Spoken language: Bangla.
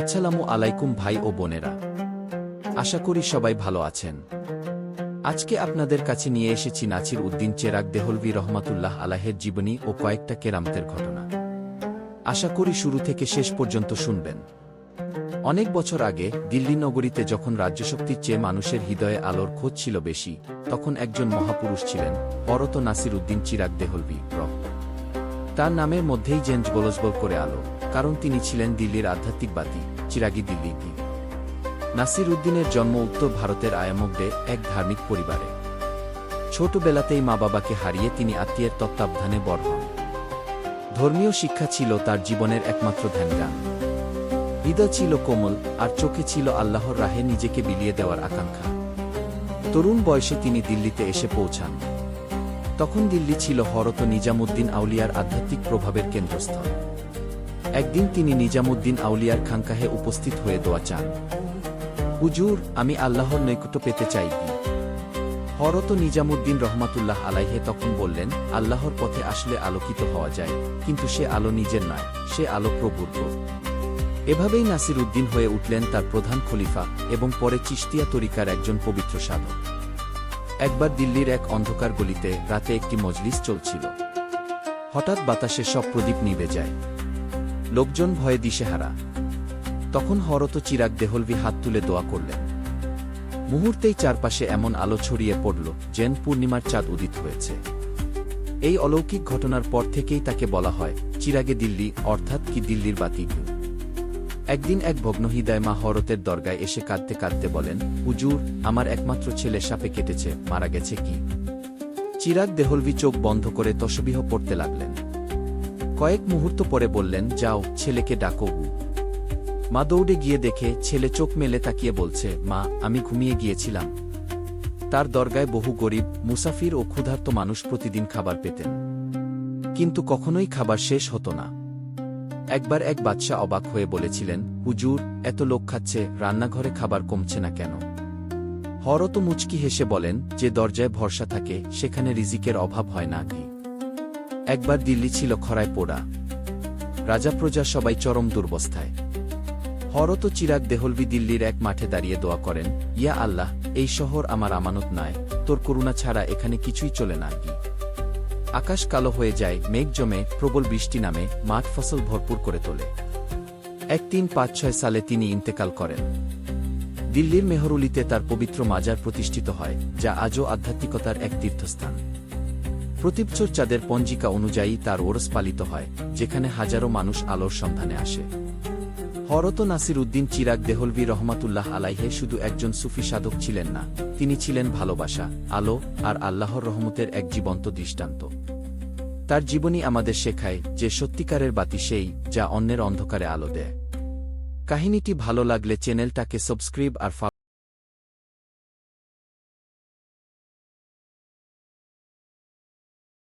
আসসালামু আলাইকুম ভাই ও বোনেরা। আশা করি সবাই ভালো আছেন। আজকে আপনাদের কাছে নিয়ে এসেছি নাছির উদ্দিন চেরাগ দেহলভি রহমাতুল্লাহ আলাহের জীবনী ও কয়েকটা কেরামতের ঘটনা। আশা করি শুরু থেকে শেষ পর্যন্ত শুনবেন। অনেক বছর আগে দিল্লি নগরীতে যখন রাজ্যশক্তির চেয়ে মানুষের হৃদয়ে আলোর খোঁজ ছিল বেশি, তখন একজন মহাপুরুষ ছিলেন, পরত নাসির উদ্দিন চিরাগ দেহলভি রহ তার নামের মধ্যেই জেন্স গোলজবল করে আলো। কারণ তিনি ছিলেন দিল্লির আধ্যাত্মিক বাতি, চিরাগি দিল্লি কি নাসির উদ্দিনের জন্ম উত্তর ভারতের আয়ামকদে এক ধার্মিক পরিবারে। ছোটবেলাতেই মা বাবাকে হারিয়ে তিনি আত্মীয়ের তত্ত্বাবধানে বড় হন। ধর্মীয় শিক্ষা ছিল তার জীবনের একমাত্র ধ্যানগান হৃদয় ছিল কোমল আর চোখে ছিল আল্লাহর রাহে নিজেকে বিলিয়ে দেওয়ার আকাঙ্ক্ষা। তরুণ বয়সে তিনি দিল্লিতে এসে পৌঁছান। তখন দিল্লি ছিল হরত নিজামুদ্দিন আউলিয়ার আধ্যাত্মিক প্রভাবের কেন্দ্রস্থল। একদিন তিনি নিজামুদ্দিন আউলিয়ার খানকাহে উপস্থিত হয়ে দোয়া চান। হুজুর, আমি আল্লাহর নৈকট্য পেতে চাই হরত নিজামুদ্দিন রহমাতুল্লাহ আলাইহে তখন বললেন, আল্লাহর পথে আসলে আলোকিত হওয়া যায়, কিন্তু সে আলো নিজের নয়, সে আলো প্রভ। এভাবেই নাসির উদ্দিন হয়ে উঠলেন তার প্রধান খলিফা এবং পরে চিস্তিয়া তরিকার একজন পবিত্র সাধক। একবার দিল্লির এক অন্ধকার গলিতে রাতে একটি মজলিস চলছিল। হঠাৎ বাতাসে সব প্রদীপ নিভে যায়। লোকজন ভয়ে দিশেহারা। তখন হরত চিরাগ দেহলভি হাত তুলে দোয়া করলেন। মুহূর্তেই চারপাশে এমন আলো ছড়িয়ে পড়ল যেন পূর্ণিমার চাঁদ উদিত হয়েছে। এই অলৌকিক ঘটনার পর থেকেই তাকে বলা হয়, চিরাগে দিল্লি, অর্থাৎ কি দিল্লির বাতি? একদিন এক ভগ্নহৃদয় মা হরতের দরগায় এসে কাঁদতে কাঁদতে বলেন, হুজুর, আমার একমাত্র ছেলে সাপে কেটেছে, মারা গেছে কি? চিরাগ দেহলভি চোখ বন্ধ করে তসবিহ পড়তে লাগলেন। কয়েক মুহূর্ত পরে বললেন, যাও, ছেলেকে ডাকো। মা দৌড়ে গিয়ে দেখে ছেলে চোখ মেলে তাকিয়ে বলছে, মা, আমি ঘুমিয়ে গিয়েছিলাম। তার দরগায় বহু গরিব, মুসাফির ও ক্ষুধার্ত মানুষ প্রতিদিন খাবার পেতেন। কিন্তু কখনোই খাবার শেষ হতো না। একবার এক বাদশা অবাক হয়ে বলেছিলেন, হুজুর, এত লোক খাচ্ছে, রান্নাঘরে খাবার কমছে না কেন? হরত মুচকি হেসে বলেন, যে দরজায় ভরসা থাকে, সেখানে রিজিকের অভাব হয় না কি একবার দিল্লি ছিল খরায় পোড়া। রাজা প্রজা সবাই চরম দুর্বস্থায়। হরত চিরাগ দেহলভি দিল্লির এক মাঠে দাঁড়িয়ে দোয়া করেন, ইয়া আল্লাহ, এই শহর আমার আমানত নয় তোর করুণা ছাড়া এখানে কিছুই চলে না কি আকাশ কালো হয়ে যায়, মেঘ জমে, প্রবল বৃষ্টি নামে, মাঠ ফসল ভরপুর করে তোলে। এক তিন পাঁচ ছয় সালে তিনি ইন্তেকাল করেন। দিল্লির মেহরুলিতে তার পবিত্র মাজার প্রতিষ্ঠিত হয়, যা আজও আধ্যাত্মিকতার এক তীর্থস্থান। প্রতিবছর চাঁদের পঞ্জিকা অনুযায়ী তার ওরস পালিত হয়, যেখানে হাজারো মানুষ আলোর সন্ধানে আসে। হরত নাসির উদ্দিন চিরাগ দেহলভি রহমাতুল্লাহ আলাইহে শুধু একজন সুফি সাধক ছিলেন না, তিনি ছিলেন ভালোবাসা, আলো, আর আল্লাহর রহমতের এক জীবন্ত দৃষ্টান্ত। তার জীবনী আমাদের শেখায় যে সত্যিকারের বাতি সেই, যা অন্যের অন্ধকারে আলো দেয়। কাহিনীটি ভালো লাগলে চ্যানেলটাকে সাবস্ক্রাইব আর